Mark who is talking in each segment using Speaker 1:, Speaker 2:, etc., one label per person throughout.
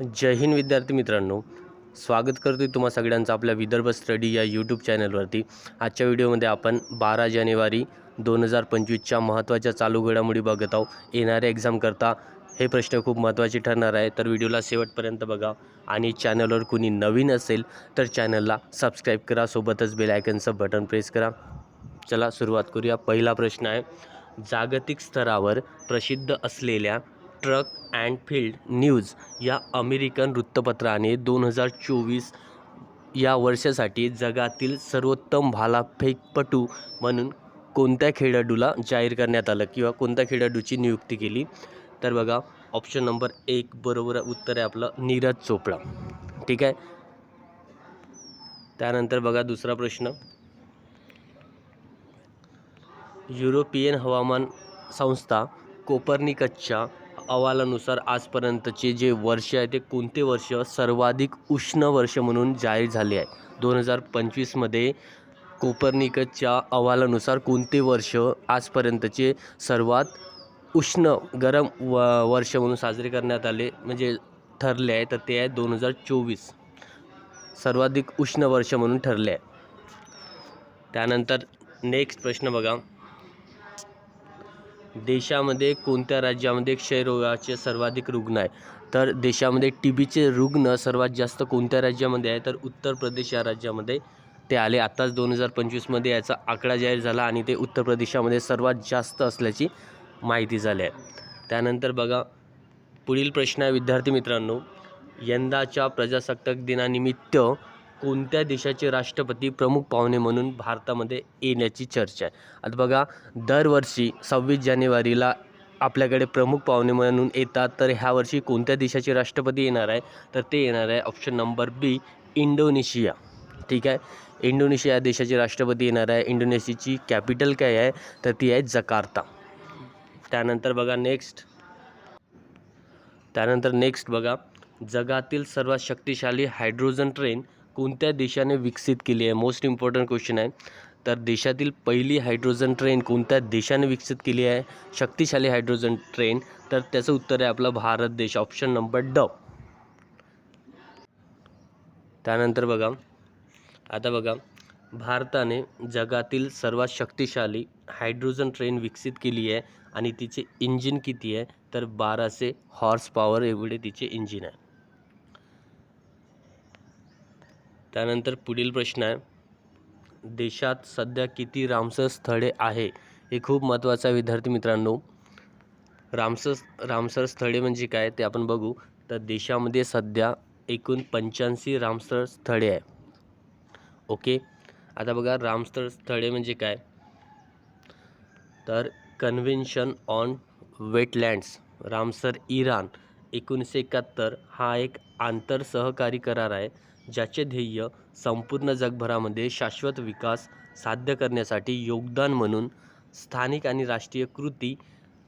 Speaker 1: जय हिंद विद्यार्थी मित्रांनो. स्वागत करतो आहे तुम्हा सगळ्यांचं आपल्या विदर्भ स्टडी या यूट्यूब चॅनलवरती आजच्या व्हिडिओमध्ये आपण बारा जानेवारी दोन हजार पंचवीसच्या महत्त्वाच्या चालू घडामोडी बघत आहोत. येणाऱ्या एक्झाम करता हे प्रश्न खूप महत्त्वाचे ठरणार आहे. तर व्हिडिओला शेवटपर्यंत बघा आणि चॅनलवर कुणी नवीन असेल तर चॅनलला सबस्क्राईब करा. सोबतच बेल आयकनचं बटन प्रेस करा. चला सुरुवात करूया. पहिला प्रश्न आहे जागतिक स्तरावर प्रसिद्ध असलेल्या ट्रक अँड फील्ड न्यूज या अमेरिकन वृत्तपत्राने दोन हजार चोवीस या वर्षासाठी जगातील सर्वोत्तम भालाफेकपटू म्हणून कोणत्या खेळाडूला जाहीर करण्यात आलं किंवा कोणत्या खेळाडूची नियुक्ती केली? तर बघा ऑप्शन नंबर एक बरोबर उत्तर आहे आपलं नीरज चोपडा. ठीक आहे? त्यानंतर बघा दुसरा प्रश्न. युरोपियन हवामान संस्था कोपर्निकसच्या अहवालानुसार आजपर्यंतचे जे वर्ष आहे ते कोणते वर्ष? सर्वाधिक उष्ण वर्ष म्हणून जाहीर झाले आहे. दोन हजार पंचवीसमध्ये कोपर्निकसच्या अहवालानुसार कोणते वर्ष आजपर्यंतचे सर्वात उष्ण गरम व वर्ष म्हणून साजरे करण्यात आले म्हणजे ठरले आहे तर ते आहे दोन हजार चोवीस. सर्वाधिक उष्ण वर्ष म्हणून ठरले आहे. त्यानंतर नेक्स्ट प्रश्न बघा. देशामध्ये कोणत्या राज्यामध्ये क्षयरोगाचे सर्वाधिक रुग्ण आहे? तर देशामध्ये टी बीचे रुग्ण सर्वात जास्त कोणत्या राज्यामध्ये आहे? तर उत्तर प्रदेश या राज्यामध्ये ते आले. आत्ताच दोन हजार पंचवीसमध्ये याचा आकडा जाहीर झाला आणि ते उत्तर प्रदेशामध्ये सर्वात जास्त असल्याची माहिती झाली आहे. त्यानंतर बघा पुढील प्रश्न आहे विद्यार्थी मित्रांनो. यंदाच्या प्रजासत्ताक दिनानिमित्त कोणत्या देशाचे राष्ट्रपती प्रमुख पाहुणे म्हणून भारतामध्ये येण्याची चर्चा आहे? आता बघा दरवर्षी सव्वीस जानेवारीला आपल्याकडे प्रमुख पाहुणे म्हणून येतात तर ह्या वर्षी कोणत्या देशाचे राष्ट्रपती येणार आहे? तर ते येणार आहे ऑप्शन नंबर बी इंडोनेशिया. ठीक आहे? इंडोनेशिया या देशाचे राष्ट्रपती येणार आहे. इंडोनेशियाची कॅपिटल काय आहे? तर ती आहे जकार्ता. त्यानंतर बघा नेक्स्ट. त्यानंतर नेक्स्ट बघा. जगातील सर्वात शक्तिशाली हायड्रोजन ट्रेन कोणत्या देशाने विकसित केली आहे? मोस्ट इम्पॉर्टंट क्वेश्चन आहे. तर देशातील पहिली हायड्रोजन ट्रेन कोणत्या देशाने विकसित केली आहे? शक्तिशाली हायड्रोजन ट्रेन तर त्याचं उत्तर आहे आपला भारत देश. ऑप्शन नंबर ड त्यानंतर बघा. आता बघा. भारताने जगातील सर्वात शक्तिशाली हायड्रोजन ट्रेन विकसित केली आहे आणि तिचे इंजिन किती आहे? तर बाराशे हॉर्स पॉवर एवढे तिचे इंजिन आहे. त्यानंतर पुढील प्रश्न आहे. देशात सध्या किती रामसर स्थळे आहे हे खूप महत्त्वाचं आहे विद्यार्थी मित्रांनो. रामसर रामसर स्थळे म्हणजे काय ते आपण बघू. तर देशामध्ये सध्या एकूण पंच्याऐंशी रामसर स्थळे आहे. ओके? आता बघा रामसर स्थळे म्हणजे काय? तर convention on wetlands Ramsar Iran एकोणीसशे एकाहत्तर हा एक आंतर सहकारी करार आहे ज्याचे ध्येय संपूर्ण जगभरामध्ये शाश्वत विकास साध्य करण्यासाठी योगदान म्हणून स्थानिक आणि राष्ट्रीय कृती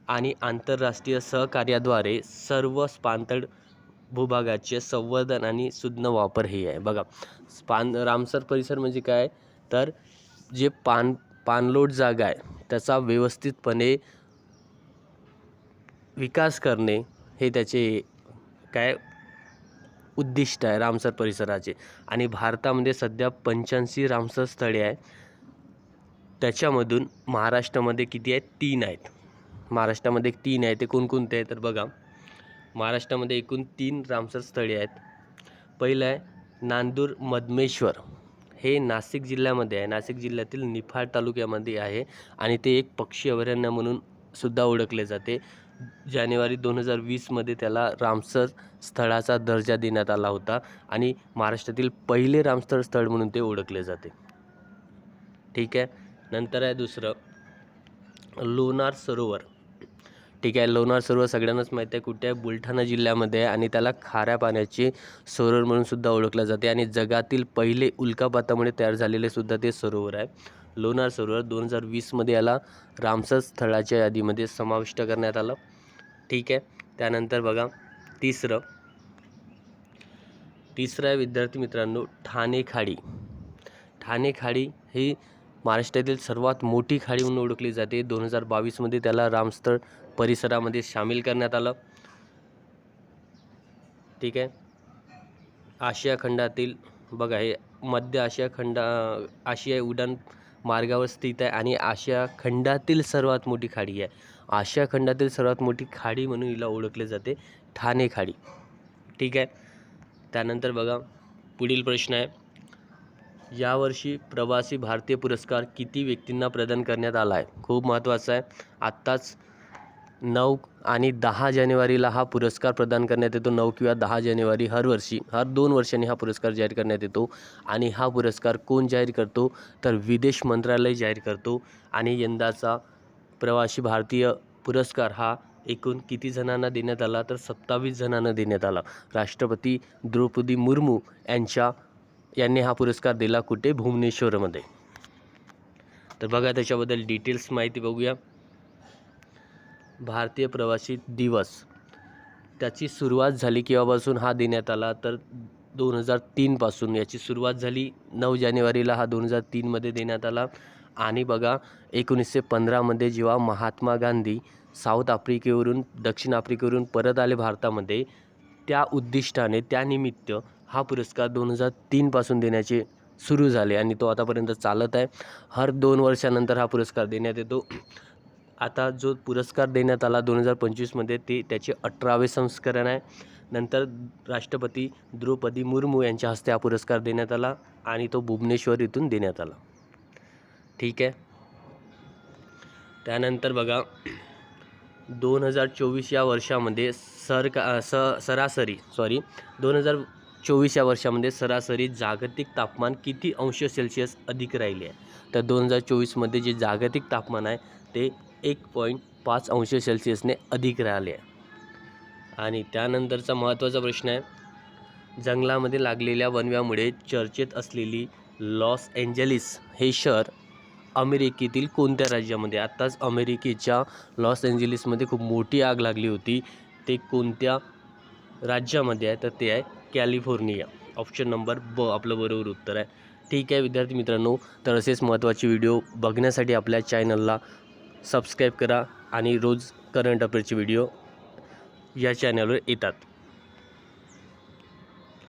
Speaker 1: आणि आंतरराष्ट्रीय सहकार्याद्वारे सर्व स्पांतड भूभागाचे संवर्धन आणि सुज्ञ वापर हे आहे. बघा स्पान रामसर परिसर म्हणजे काय? तर जे पान पाणलोट जागा आहे त्याचा व्यवस्थितपणे विकास करणे हे त्याचे काय उद्दिष्ट आहे रामसर परिसराचे. आणि भारतामध्ये सध्या पंच्याऐंशी रामसर स्थळे आहे त्याच्यामधून महाराष्ट्रामध्ये किती आहेत? तीन आहेत. महाराष्ट्रामध्ये तीन आहे. ते कोणकोणते आहे तर बघा. महाराष्ट्रामध्ये एकूण तीन रामसर स्थळे आहेत. पहिलं आहे नांदूर मधमेश्वर. हे नाशिक जिल्ह्यामध्ये आहे. नाशिक जिल्ह्यातील निफाड तालुक्यामध्ये आहे. आणि ते एक पक्षी अभयारण्य म्हणून सुद्धा ओळखले जाते. जानेवारी दोन हजार वीसमध्ये त्याला रामसर स्थळाचा दर्जा देण्यात आला होता आणि महाराष्ट्रातील पहिले रामसर स्थळ म्हणून ते ओळखले जाते. ठीक आहे? नंतर आहे दुसरं. लोणार सरोवर. ठीक आहे लोणार सरोवर सगळ्यांनाच माहिती आहे कुठे आहे? बुलढाणा जिल्ह्यामध्ये आहे आणि त्याला खाऱ्या पाण्याचे सरोवर म्हणून सुद्धा ओळखलं जाते आणि जगातील पहिले उल्कापातामुळे तयार झालेले सुद्धा ते सरोवर आहे. लोणार सरोवर दोन हजार वीसमध्ये याला रामसर स्थळाच्या यादीमध्ये समाविष्ट करण्यात आलं. ठीक आहे. त्यानंतर बघा तिसरं. तिसरं आहे विद्यार्थी मित्रांनो ठाणे खाडी ठाणे खाडी ही महाराष्ट्रातील सर्वात मोठी खाडी म्हणून ओळखली जाते. दोन हजार बावीसमध्ये त्याला रामस्थळ परिसरामध्ये सामील करण्यात आलं. ठीक आहे. आशिया खंडातील बघा हे मध्य आशिया खंडा आशिया उड्डाण मार्गावर स्थित आहे आणि आशिया खंडातील सर्वात मोठी खाडी आहे. आशिया खंडातील सर्वात मोठी खाडी म्हणून हिला ओळखले जाते ठाणे खाडी. ठीक आहे? त्यानंतर बघा पुढील प्रश्न आहे. यावर्षी प्रवासी भारतीय पुरस्कार किती व्यक्तींना प्रदान करण्यात आला आहे? खूप महत्त्वाचा आहे. आत्ताच नऊ आणि दहा जानेवारीला हा पुरस्कार प्रदान करण्यात येतो. नऊ किंवा दहा जानेवारी हर वर्षी हर दोन वर्षांनी हा पुरस्कार जाहीर करण्यात येतो. आणि हा पुरस्कार कोण जाहीर करतो? तर विदेश मंत्रालय जाहीर करतो. आणि यंदाचा प्रवासी भारतीय पुरस्कार हा एकूण किती जणांना देण्यात आला? तर सत्तावीस जणांना देण्यात आला. राष्ट्रपती द्रौपदी मुर्मू यांच्या यांनी हा पुरस्कार दिला कुठे? भुवनेश्वरमध्ये. तर बघा त्याच्याबद्दल डिटेल्स माहिती बघूया. भारतीय प्रवासी दिवस. त्याची सुरुवात झाली केव्हापासून हा देण्यात आला? तर दोन हजार तीनपासून याची सुरुवात झाली. नऊ जानेवारीला हा दोन हजार तीनमध्ये देण्यात आला. आणि बघा एकोणीसशे पंधरामध्ये जेव्हा महात्मा गांधी साऊथ आफ्रिकेवरून दक्षिण आफ्रिकेवरून परत आले भारतामध्ये त्या उद्दिष्टाने त्यानिमित्त हा पुरस्कार दोन हजार तीनपासून देण्याचे सुरू झाले. आणि तो आतापर्यंत चालत आहे. हर दोन वर्षानंतर हा पुरस्कार देण्यात येतो. आता जो पुरस्कार देण्यात आला दोन हजार पंचवीसमध्ये ते त्याचे अठरावे संस्करण आहे. नंतर राष्ट्रपती द्रौपदी मुर्मू यांच्या हस्ते हा पुरस्कार देण्यात आला आणि तो भुवनेश्वर इथून देण्यात आला. ठीक आहे? त्यानंतर बघा दोन हजार चोवीस या वर्षामध्ये सर का स सरासरी सॉरी दोन हजार चोवीस या वर्षामध्ये सरासरी जागतिक तापमान किती अंश सेल्सिअस अधिक राहिले आहे? तर दोन हजार चोवीसमध्ये जे जागतिक तापमान आहे ते एक पॉईंट पाच अंश सेल्सिअसने अधिक राहिले. आहे आणि त्यानंतरचा महत्त्वाचा प्रश्न आहे जंगलामध्ये लागलेल्या वनव्यामुळे चर्चेत असलेली लॉस एंजलिस हे शहर अमेरिकेतील कोणत्या राज्यामध्ये? आत्ताच अमेरिकेच्या लॉस एंजलिसमध्ये खूप मोठी आग लागली होती. ते कोणत्या राज्यामध्ये आहे? तर ते आहे कॅलिफोर्निया. ऑप्शन नंबर ब आपलं बरोबर उत्तर आहे. ठीक आहे विद्यार्थी मित्रांनो तर असेच महत्त्वाचे व्हिडिओ बघण्यासाठी आपल्या चॅनलला सबस्क्राईब करा आणि रोज करंट अफेअरचे व्हिडिओ या चॅनलवर येतात.